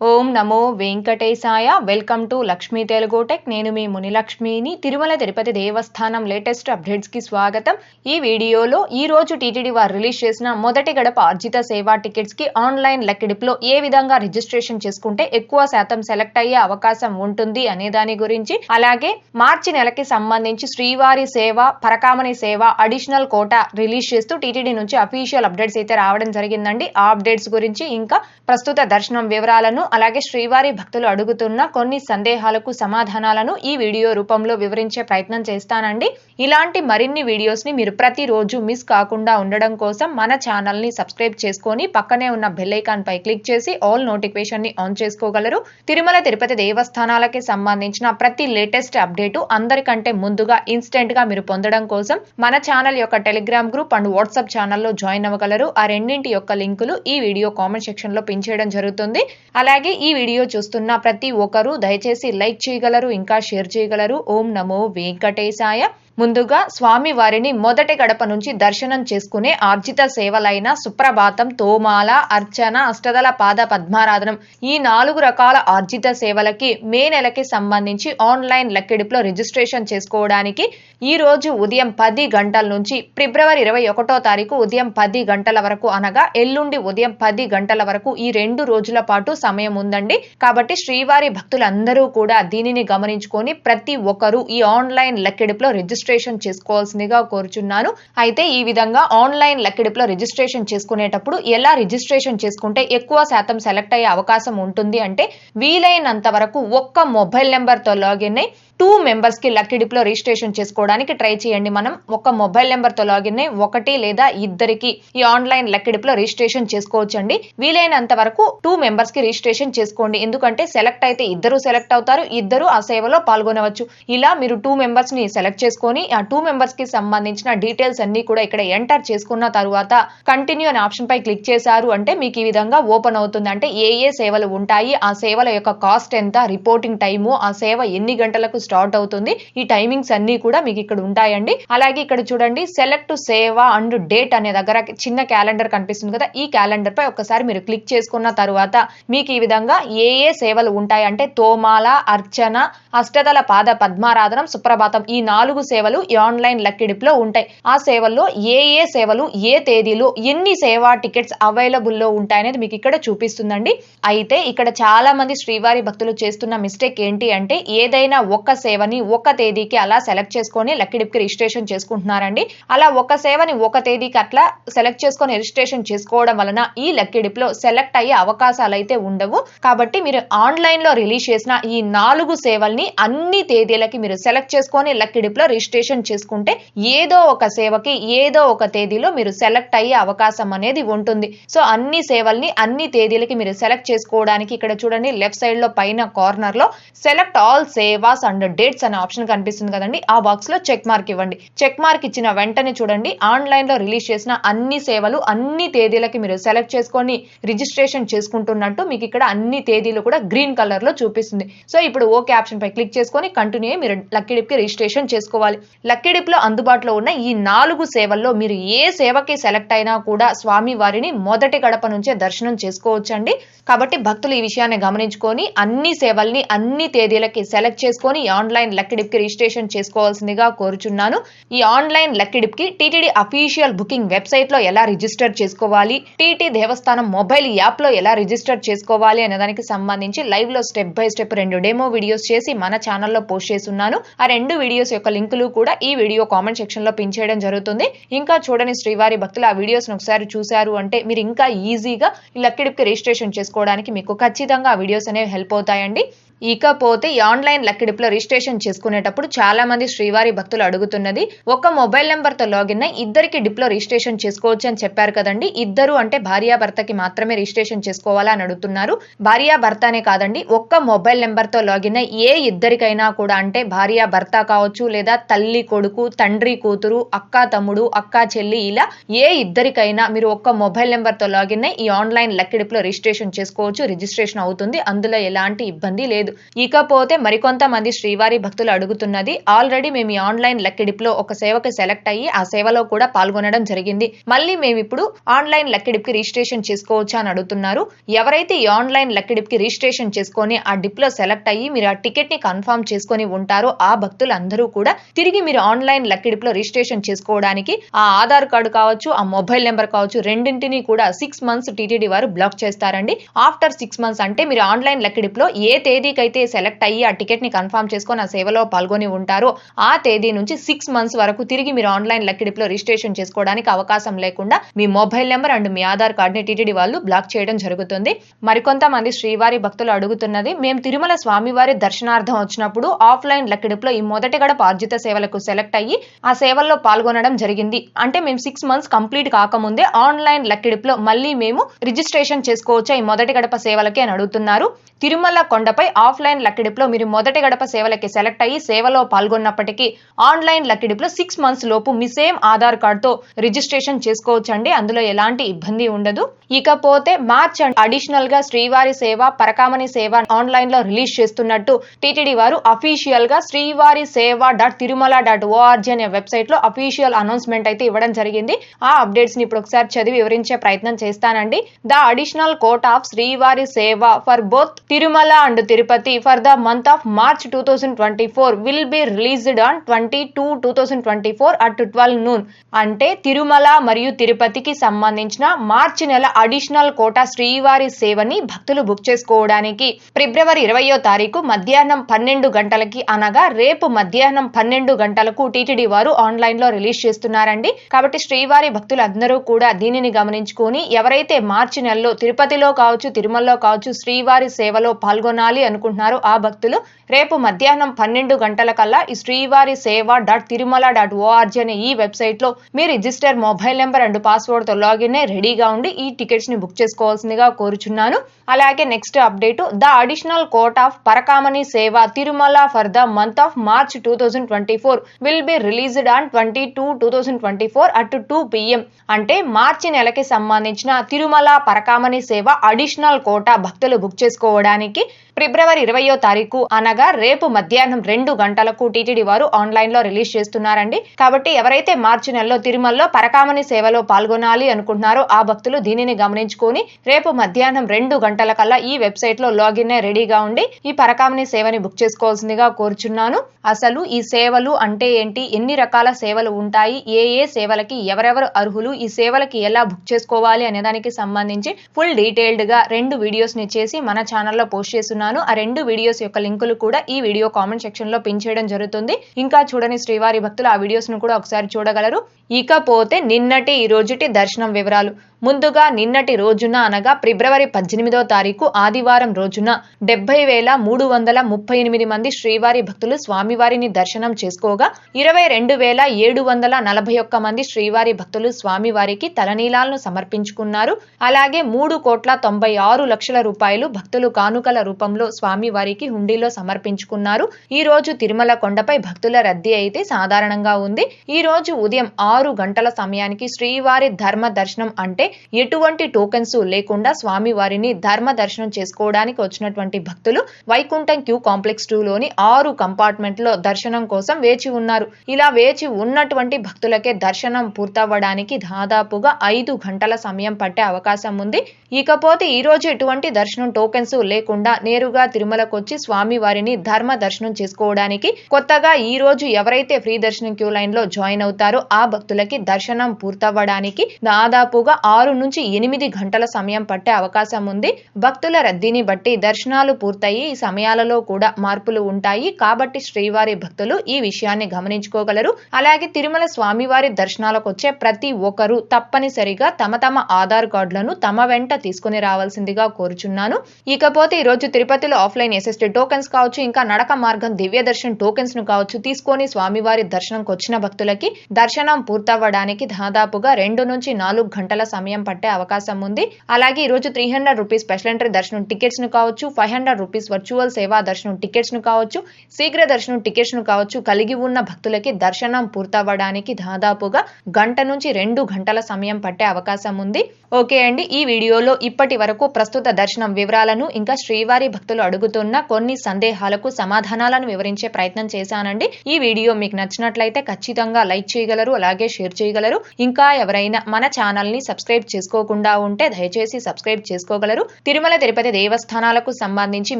ఓం నమో వెంకటేశాయ. Welcome to Lakshmi Telugu tech. నేను మీ మునిలక్ష్మిని. తిరుమల తిరుపతి దేవస్థానం లేటెస్ట్ అప్డేట్స్కి స్వాగతం. ఈ వీడియోలో ఈ రోజు టీటీడీ వారు రిలీజ్ చేసిన మొదటి గడప అర్జిత సేవా టికెట్స్కి ఆన్లైన్ లెక్కిడిప్లో ఏ విధంగా రిజిస్ట్రేషన్ చేసుకుంటే ఎక్కువ శాతం సెలెక్ట్ అయ్యే అవకాశం ఉంటుంది అనే దాని గురించి అలాగే మార్చి నెలకి సంబంధించి శ్రీవారి సేవ పరకామణి సేవ అడిషనల్ కోటా రిలీజ్ చేస్తూ టీటీడీ నుంచి అఫీషియల్ అప్డేట్స్ అయితే రావడం జరిగిందండి. ఆ అప్డేట్స్ గురించి ఇంకా ప్రస్తుత దర్శనం వివరాలను అలాగే శ్రీవారి భక్తులు అడుగుతున్న కొన్ని సందేహాలకు సమాధానాలను ఈ వీడియో రూపంలో వివరించే ప్రయత్నం చేస్తానండి. ఇలాంటి మరిన్ని వీడియోస్ని మీరు ప్రతిరోజు మిస్ కాకుండా ఉండడం కోసం మన ఛానల్ని సబ్స్క్రైబ్ చేసుకొని పక్కనే ఉన్న బెల్లైకాన్ పై క్లిక్ చేసి ఆల్ నోటిఫికేషన్ని ఆన్ చేసుకోగలరు. తిరుమల తిరుపతి దేవస్థానాలకి సంబంధించిన ప్రతి లేటెస్ట్ అప్డేటు అందరికంటే ముందుగా ఇన్స్టెంట్గా మీరు పొందడం కోసం మన ఛానల్ యొక్క టెలిగ్రామ్ గ్రూప్ అండ్ వాట్సాప్ ఛానల్లో జాయిన్ అవ్వగలరు. ఆ రెండింటి యొక్క లింకులు ఈ వీడియో కామెంట్ సెక్షన్లో పిన్ చేయడం జరుగుతుంది. అలాగే ఈ వీడియో చూస్తున్న ప్రతి ఒక్కరూ దయచేసి లైక్ చేయగలరు ఇంకా షేర్ చేయగలరు. ఓం నమో వెంకటేశాయ. ముందుగా స్వామి వారిని మొదటి గడప నుంచి దర్శనం చేసుకునే ఆర్జిత సేవలైన సుప్రభాతం తోమాల అర్చన అష్టదల పాద పద్మారాధనం ఈ నాలుగు రకాల ఆర్జిత సేవలకి మే నెలకి సంబంధించి ఆన్లైన్ లెక్కిడిపులో రిజిస్ట్రేషన్ చేసుకోవడానికి ఈ రోజు ఉదయం పది గంటల నుంచి ఫిబ్రవరి ఇరవై ఒకటో తారీఖు ఉదయం పది గంటల వరకు అనగా ఎల్లుండి ఉదయం పది గంటల వరకు ఈ రెండు రోజుల పాటు సమయం ఉందండి. కాబట్టి శ్రీవారి భక్తులందరూ కూడా దీనిని గమనించుకొని ప్రతి ఒక్కరూ ఈ ఆన్లైన్ లెక్కిడిపులో రిజిస్ట్రేషన్ రిజిస్ట్రేషన్ చేసుకోవాల్సిందిగా కోరుచున్నాను. అయితే ఈ విధంగా ఆన్లైన్ లెక్కిడిపులో రిజిస్ట్రేషన్ చేసుకునేటప్పుడు ఎలా రిజిస్ట్రేషన్ చేసుకుంటే ఎక్కువ శాతం సెలెక్ట్ అయ్యే అవకాశం ఉంటుంది అంటే వీలైనంత వరకు ఒక్క మొబైల్ నెంబర్తో లాగిన్ అయి టూ మెంబర్స్కి లక్కీ డిప్లో రిజిస్ట్రేషన్ చేసుకోవడానికి ట్రై చేయండి. మనం ఒక మొబైల్ నెంబర్తో లాగిన్ ఒకటి లేదా ఇద్దరికి ఈ ఆన్లైన్ లక్కీ డిప్లో రిజిస్ట్రేషన్ చేసుకోవచ్చండి. వీలైనంత వరకు టూ మెంబర్స్కి రిజిస్ట్రేషన్ చేసుకోండి. ఎందుకంటే సెలెక్ట్ అయితే ఇద్దరు సెలెక్ట్ అవుతారు ఇద్దరు ఆ సేవలో పాల్గొనవచ్చు. ఇలా మీరు టూ మెంబర్స్ని సెలెక్ట్ చేసుకొని ఆ టూ మెంబర్స్కి సంబంధించిన డీటెయిల్స్ అన్ని కూడా ఇక్కడ ఎంటర్ చేసుకున్న తర్వాత కంటిన్యూ అనే ఆప్షన్ పై క్లిక్ చేశారు అంటే మీకు ఈ విధంగా ఓపెన్ అవుతుంది. అంటే ఏ ఏ సేవలు ఉంటాయి ఆ సేవల యొక్క కాస్ట్ ఎంత రిపోర్టింగ్ టైము ఆ సేవ ఎన్ని గంటలకు స్టార్ట్ అవుతుంది. ఈ టైమింగ్స్ అన్ని కూడా మీకు ఇక్కడ ఉంటాయండి. అలాగే ఇక్కడ చూడండి సెలెక్ట్ సేవ అండ్ డేట్ అనే దగ్గర చిన్న క్యాలెండర్ కనిపిస్తుంది కదా ఈ క్యాలెండర్ పై ఒక్కసారి మీరు క్లిక్ చేసుకున్న తర్వాత మీకు ఈ విధంగా ఏ ఏ సేవలు ఉంటాయి అంటే తోమాల అర్చన అష్టదల పాద పద్మారాధనం సుప్రభాతం ఈ నాలుగు సేవలు ఈ ఆన్లైన్ లక్కిడిప్లో ఉంటాయి. ఆ సేవల్లో ఏ ఏ సేవలు ఏ తేదీలో ఎన్ని సేవా టికెట్స్ అవైలబుల్లో ఉంటాయనేది మీకు ఇక్కడ చూపిస్తుందండి. అయితే ఇక్కడ చాలా మంది శ్రీవారి భక్తులు చేస్తున్న మిస్టేక్ ఏంటి అంటే ఏదైనా ఒక్క సేవని ఒక తేదీకి అలా సెలెక్ట్ చేసుకొని లక్కిడిప్కి రిజిస్ట్రేషన్ చేసుకుంటున్నారండి. అలా ఒక సేవని ఒక తేదీకి అట్లా సెలెక్ట్ చేసుకొని రిజిస్ట్రేషన్ చేసుకోవడం వలన ఈ లక్కిడిప్లో సెలెక్ట్ అయ్యే అవకాశాలు అయితే ఉండవు. కాబట్టి మీరు ఆన్లైన్లో రిలీజ్ చేసిన ఈ నాలుగు సేవల్ని అన్ని తేదీలకి మీరు సెలెక్ట్ చేసుకొని లక్కిడిప్లో రిజిస్ట్రేషన్ చేసుకుంటే ఏదో ఒక సేవకి ఏదో ఒక తేదీలో మీరు సెలెక్ట్ అయ్యే అవకాశం అనేది ఉంటుంది. సో అన్ని సేవల్ని అన్ని తేదీలకి మీరు సెలెక్ట్ చేసుకోవడానికి ఇక్కడ చూడండి లెఫ్ట్ సైడ్లో పైన కార్నర్లో select all sevas and dates అనే ఆప్షన్ కనిపిస్తుంది కదండి. ఆ బాక్స్లో చెక్ మార్క్ ఇవ్వండి. చెక్ మార్క్ ఇచ్చిన వెంటనే చూడండి. ఆన్లైన్లో రిలీజ్ చేసిన అన్ని సేవలు అన్ని తేదీలకి మీరు సెలెక్ట్ చేసుకొని రిజిస్ట్రేషన్ చేసుకుంటున్నట్టు మీకు ఇక్కడ అన్ని తేదీలు కూడా గ్రీన్ కలర్లో చూపిస్తుంది. సో ఇప్పుడు ఓకే ఆప్షన్ పై క్లిక్ చేసుకొని కంటిన్యూ మీరు లక్కీ డిప్కి రిజిస్ట్రేషన్ చేసుకోవాలి. లక్కీ డిప్లో అందుబాటులో ఉన్న ఈ నాలుగు సేవల్లో మీరు ఏ సేవకి సెలెక్ట్ అయినా కూడా స్వామి వారిని మొదటి గడప నుంచే దర్శనం చేసుకోవచ్చండి. కాబట్టి భక్తులు ఈ విషయాన్ని గమనించుకొని అన్ని సేవల్ని అన్ని తేదీలకి సెలెక్ట్ చేసుకొని ఆన్లైన్ లక్కిడిప్కి రిజిస్ట్రేషన్ చేసుకోవాల్సిందిగా కోరుచున్నాను. ఈ ఆన్లైన్ లక్కిడిప్కి టీటీడీ అఫీషియల్ బుకింగ్ వెబ్సైట్లో ఎలా రిజిస్టర్ చేసుకోవాలి టీటీ దేవస్థానం మొబైల్ యాప్లో ఎలా రిజిస్టర్ చేసుకోవాలి అనే దానికి సంబంధించి లైవ్లో స్టెప్ బై స్టెప్ రెండు డెమో వీడియోస్ చేసి మన ఛానల్లో పోస్ట్ చేస్తున్నాను. ఆ రెండు వీడియోస్ యొక్క లింకులు కూడా ఈ వీడియో కామెంట్ సెక్షన్లో పిన్ చేయడం జరుగుతుంది. ఇంకా చూడని శ్రీవారి భక్తులు ఆ వీడియోస్ ఒకసారి చూశారు అంటే మీరు ఇంకా ఈజీగా ఈ లక్కిడిప్కి రిజిస్ట్రేషన్ చేసుకోవడానికి మీకు ఖచ్చితంగా ఆ వీడియోస్ అనేవి హెల్ప్ అవుతాయండి. ఇకపోతే ఈ ఆన్లైన్ లక్కిడిప్లో రిజిస్ట్రేషన్ చేసుకునేటప్పుడు చాలా మంది శ్రీవారి భక్తులు అడుగుతున్నది ఒక మొబైల్ నెంబర్తో లాగిన్ అయి ఇద్దరికి డిప్లో రిజిస్ట్రేషన్ చేసుకోవచ్చు అని చెప్పారు కదండి. ఇద్దరు అంటే భార్యాభర్తకి మాత్రమే రిజిస్ట్రేషన్ చేసుకోవాలా అని అడుగుతున్నారు. భార్యాభర్తనే కాదండి ఒక్క మొబైల్ నెంబర్తో లాగిన్ అయి ఏ ఇద్దరికైనా కూడా అంటే భార్య భర్త కావచ్చు లేదా తల్లి కొడుకు తండ్రి కూతురు అక్క తమ్ముడు అక్క చెల్లి ఇలా ఏ ఇద్దరికైనా మీరు ఒక్క మొబైల్ నెంబర్తో లాగిన్ అయి ఈ ఆన్లైన్ లక్కిడిప్లో రిజిస్ట్రేషన్ చేసుకోవచ్చు రిజిస్ట్రేషన్ అవుతుంది. అందులో ఎలాంటి ఇబ్బంది లేదు. లేదు. ఇకపోతే మరికొంతమంది శ్రీవారి భక్తులు అడుగుతున్నది ఆల్రెడీ మేము ఈ ఆన్లైన్ లెక్కిడిప్లో ఒక సేవకి సెలెక్ట్ అయ్యి ఆ సేవలో కూడా పాల్గొనడం జరిగింది. మళ్ళీ మేము ఇప్పుడు ఆన్లైన్ లెక్కిడిప్కి రిజిస్ట్రేషన్ చేసుకోవచ్చా అని అడుగుతున్నారు. ఎవరైతే ఈ ఆన్లైన్ లెక్కిడిప్కి రిజిస్ట్రేషన్ చేసుకొని ఆ డిప్లో సెలెక్ట్ అయ్యి మీరు ఆ టికెట్ని కన్ఫర్మ్ చేసుకొని ఉంటారో ఆ భక్తులందరూ కూడా తిరిగి మీరు ఆన్లైన్ లెక్కిడిప్లో రిజిస్ట్రేషన్ చేసుకోవడానికి ఆ ఆధార్ కార్డు కావచ్చు ఆ మొబైల్ నెంబర్ కావచ్చు రెండింటిని కూడా సిక్స్ మంత్స్ టీటీడీ వారు బ్లాక్ చేస్తారండి. ఆఫ్టర్ సిక్స్ మంత్స్ అంటే మీరు ఆన్లైన్ లెక్కిడిప్లో ఏ తేదీ తేదీకైతే సెలెక్ట్ అయ్యి ఆ టికెట్ని కన్ఫర్మ్ చేసుకొని ఆ సేవలో పాల్గొని ఉంటారో. ఆ తేదీ నుంచి సిక్స్ మంత్స్ వరకు తిరిగి మీరు ఆన్లైన్ లెక్కిడిప్లో రిజిస్ట్రేషన్ చేసుకోవడానికి అవకాశం లేకుండా మీ మొబైల్ నెంబర్ అండ్ మీ ఆధార్ కార్డ్ని టీటీడీ వాళ్ళు బ్లాక్ చేయడం జరుగుతుంది. మరికొంతమంది శ్రీవారి భక్తులు అడుగుతున్నది మేము తిరుమల స్వామివారి దర్శనార్థం వచ్చినప్పుడు ఆఫ్లైన్ లెక్కిడిప్లో ఈ మొదటి గడప ఆర్జిత సేవలకు సెలెక్ట్ అయ్యి ఆ సేవల్లో పాల్గొనడం జరిగింది. అంటే మేము సిక్స్ మంత్స్ కంప్లీట్ కాకముందే ఆన్లైన్ లెక్కిడిప్లో మళ్ళీ మేము రిజిస్ట్రేషన్ చేసుకోవచ్చా ఈ మొదటి గడప సేవలకి అని అడుగుతున్నారు. తిరుమల కొండపై ఆఫ్లైన్ లక్కిడిప్లో మీరు మొదటి గడప సేవలకి సెలెక్ట్ అయ్యి సేవలో పాల్గొన్నప్పటికీ ఆన్లైన్ లక్కిడిప్లో సిక్స్ మంత్స్ లోపు మీ సేమ్ ఆధార్ కార్డుతో రిజిస్ట్రేషన్ చేసుకోవచ్చండి. అందులో ఎలాంటి ఇబ్బంది ఉండదు. ఇకపోతే మార్చ్ అడిషనల్గా శ్రీవారి సేవ పరకామణి సేవ ఆన్లైన్లో రిలీజ్ చేస్తున్నట్టు టీటీడీ వారు అఫీషియల్గా శ్రీవారి Seva dot Tirumala dot ORG అనే వెబ్సైట్లో అఫీషియల్ అనౌన్స్మెంట్ అయితే ఇవ్వడం జరిగింది. ఆ అప్డేట్స్ని ఇప్పుడు ఒకసారి చదివి వివరించే ప్రయత్నం చేస్తానండి. The additional quota of Srivari Seva for both Tirumala and Tirupati for the month of March two thousand twenty four will be released on twenty two two thousand twenty four at twelve noon. అంటే తిరుమల మరియు తిరుపతికి సంబంధించిన మార్చి నెల additional quota శ్రీవారి సేవని భక్తులు book చేసుకోవడానికి. ఫిబ్రవరి ఇరవయో తారీఖు మధ్యాహ్నం పన్నెండు గంటలకి అనగా రేపు మధ్యాహ్నం పన్నెండు గంటలకు టీటీడీ వారు ఆన్లైన్లో రిలీజ్ చేస్తున్నారండి. కాబట్టి శ్రీవారి భక్తులు అందరూ కూడా దీనిని గమనించుకొని ఎవరైతే మార్చి నెలలో తిరుపతిలో కావచ్చు తిరుమలలో కావచ్చు శ్రీవారి సేవలో పాల్గొనాలి అనుకుంటున్నారో ఆ భక్తులు రేపు మధ్యాహ్నం పన్నెండు గంటల కల్లా ఈ శ్రీవారి Seva dot Tirumala dot ORG అనే ఈ వెబ్సైట్లో మీ రిజిస్టర్ మొబైల్ నెంబర్ అండ్ పాస్వర్డ్తో లాగిన్ రెడీగా ఉండి ఈ టికెట్స్ని బుక్ చేసుకోవాల్సిందిగా కోరుచున్నాను. అలాగే next update the additional quota of Parakamani Seva Tirumala for the month of March two thousand twenty four will be released on twenty two two thousand twenty four at two PM అంటే మార్చి నెలకి సంబంధించిన తిరుమల పరకామణి సేవ additional quota భక్తులు book చేసుకోవడానికి ఫిబ్రవరి ఇరవయో తారీఖు అనగా రేపు మధ్యాహ్నం రెండు గంటలకు టీటీడీ వారు ఆన్లైన్లో రిలీజ్ చేస్తున్నారండి. కాబట్టి ఎవరైతే మార్చి నెలలో తిరుమలలో పరకామణి సేవలో పాల్గొనాలి అనుకుంటున్నారో ఆ భక్తులు దీనిని గమనించుకొని రేపు మధ్యాహ్నం రెండు గంటల కల్లా ఈ వెబ్సైట్లో లాగిన్ అయి రెడీగా ఉండి ఈ పరకామణి సేవని బుక్ చేసుకోవాల్సిందిగా కోరుచున్నాను. అసలు ఈ సేవలు అంటే ఏంటి? ఎన్ని రకాల సేవలు ఉంటాయి? ఏ ఏ సేవలకి ఎవరెవరు అర్హులు? ఈ సేవలకి ఎలా బుక్ చేసుకోవాలి అనే దానికి సంబంధించి ఫుల్ డీటెయిల్డ్గా రెండు వీడియోస్ని చేసి మన ఛానల్లో పోస్ట్ చేస్తున్నాను. ఆ రెండు వీడియోస్ యొక్క లింకులు కూడా ఈ వీడియో కామెంట్ సెక్షన్లో పిన్ చేయడం జరుగుతుంది. ఇంకా చూడని శ్రీవారి భక్తులు ఆ వీడియోస్ను కూడా ఒకసారి చూడగలరు. ఇకపోతే నిన్నటి ఈ రోజుటి దర్శనం వివరాలు. ముందుగా నిన్నటి రోజున అనగా ఫిబ్రవరి పద్దెనిమిదో తారీఖు ఆదివారం రోజున డెబ్బై వేల మూడు వందల ముప్పై ఎనిమిది మంది శ్రీవారి భక్తులు స్వామివారిని దర్శనం చేసుకోగా ఇరవై రెండు వేల ఏడు వందల నలభై ఒక్క మంది శ్రీవారి భక్తులు స్వామివారికి తలనీలాలను సమర్పించుకున్నారు. అలాగే మూడు కోట్ల తొంభై ఆరు లక్షల రూపాయలు భక్తులు కానుకల రూపంలో స్వామివారికి హుండీలో సమర్పించుకున్నారు. ఈ రోజు తిరుమల కొండపై భక్తుల రద్దీ అయితే సాధారణంగా ఉంది. ఈ రోజు ఉదయం ఆరు గంటల సమయానికి శ్రీవారి ధర్మ దర్శనం అంటే ఎటువంటి టోకెన్స్ లేకుండా స్వామివారిని ధర్మ దర్శనం చేసుకోవడానికి వచ్చినటువంటి భక్తులు వైకుంఠం క్యూ కాంప్లెక్స్ టూ లోని ఆరు కంపార్ట్మెంట్లో దర్శనం కోసం వేచి ఉన్నారు. ఇలా వేచి ఉన్నటువంటి భక్తులకే దర్శనం పూర్తవ్వడానికి దాదాపుగా ఐదు గంటల సమయం పట్టే అవకాశం ఉంది. ఇకపోతే ఈ రోజు ఎటువంటి దర్శనం టోకెన్స్ లేకుండా నేరుగా తిరుమలకు వచ్చి స్వామి ధర్మ దర్శనం చేసుకోవడానికి కొత్తగా ఈ రోజు ఎవరైతే ఫ్రీ దర్శనం క్యూ లైన్లో జాయిన్ అవుతారో ఆ భక్తులకి దర్శనం పూర్తవ్వడానికి దాదాపుగా ఆరు నుంచి ఎనిమిది గంటల సమయం పట్టే అవకాశం ఉంది. భక్తుల రద్దీని బట్టి దర్శనాలు పూర్తయి ఈ సమయాలలో కూడా మార్పులు ఉంటాయి. కాబట్టి శ్రీవారి భక్తులు ఈ విషయాన్ని గమనించుకోగలరు. అలాగే తిరుమల స్వామివారి దర్శనాలకు వచ్చే ప్రతి ఒక్కరూ తప్పనిసరిగా తమ తమ ఆధార్ కార్డులను తమ వెంట తీసుకుని రావాల్సిందిగా కోరుచున్నాను. ఇకపోతే ఈ రోజు తిరుపతిలో ఆఫ్లైన్ ఎస్ఎస్టీ టోకెన్స్ కావచ్చు ఇంకా నడక మార్గం దివ్య దర్శన్ టోకెన్స్ను కావచ్చు తీసుకొని స్వామివారి దర్శనంకు వచ్చిన భక్తులకి దర్శనం పూర్తవ్వడానికి దాదాపుగా రెండు నుంచి నాలుగు గంటల సమయం సమయం పట్టే అవకాశం ఉంది. అలాగే ఈ రోజు three hundred rupees special entry దర్శనం టికెట్స్ను కావచ్చు ఫైవ్ హండ్రెడ్ రూపీస్ వర్చువల్ సేవా దర్శనం టికెట్స్ను కావచ్చు శీఘ్ర దర్శనం టికెట్స్ను కావచ్చు కలిగి ఉన్న భక్తులకి దర్శనం పూర్తవ్వడానికి దాదాపుగా గంట నుంచి రెండు గంటల సమయం పట్టే అవకాశం ఉంది. ఓకే అండి ఈ వీడియోలో ఇప్పటి వరకు ప్రస్తుత దర్శనం వివరాలను ఇంకా శ్రీవారి భక్తులు అడుగుతున్న కొన్ని సందేహాలకు సమాధానాలను వివరించే ప్రయత్నం చేశానండి. ఈ వీడియో మీకు నచ్చినట్లయితే ఖచ్చితంగా లైక్ చేయగలరు అలాగే షేర్ చేయగలరు. ఇంకా ఎవరైనా మన ఛానల్ని సబ్స్క్రైబ్ చేసుకోకుండా ఉంటే దయచేసి సబ్స్క్రైబ్ చేసుకోగలరు. తిరుమల తిరుపతి దేవస్థానాలకు సంబంధించి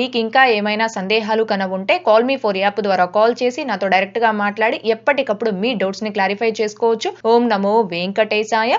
మీకు ఇంకా ఏమైనా సందేహాలు కన ఉంటే కాల్ మీ ఫోర్ యాప్ ద్వారా కాల్ చేసి నాతో డైరెక్ట్గా మాట్లాడి ఎప్పటికప్పుడు మీ డౌట్స్ని క్లారిఫై చేసుకోవచ్చు. ఓం నమో వెంకటేశాయ.